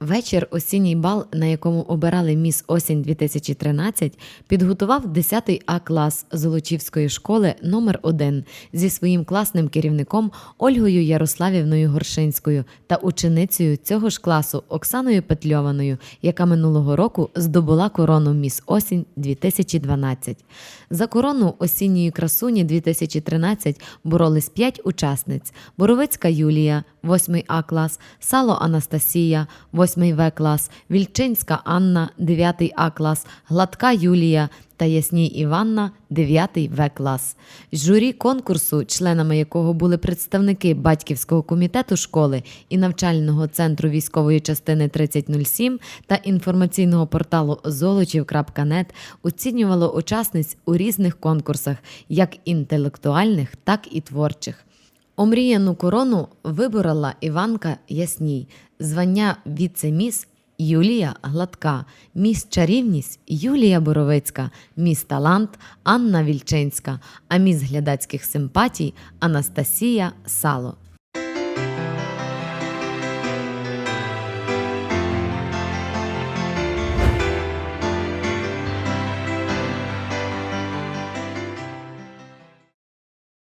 Вечір осінній бал, на якому обирали міс осінь 2013, підготував 10 А клас Золочівської школи номер 1 зі своїм класним керівником Ольгою Ярославівною Горшинською та ученицею цього ж класу Оксаною Петльованою, яка минулого року здобула корону міс осінь 2012. За корону осінньої красуні 2013 боролись 5 учасниць: Боровицька Юлія, 8 А клас, Сало Анастасія, 8 В клас, Вільчинська Анна, 9 А клас, Гладка Юлія та Ясній Іванна, 9 В клас. Журі конкурсу, членами якого були представники батьківського комітету школи і навчального центру військової частини 3007 та інформаційного порталу золочів.нет, оцінювало учасниць у різних конкурсах, як інтелектуальних, так і творчих. Омріяну корону виборола Іванка Ясній, звання віце-міс Юлія Гладка, міс Чарівність Юлія Боровицька, міс Талант Анна Вільчинська, а міс глядацьких симпатій Анастасія Сало.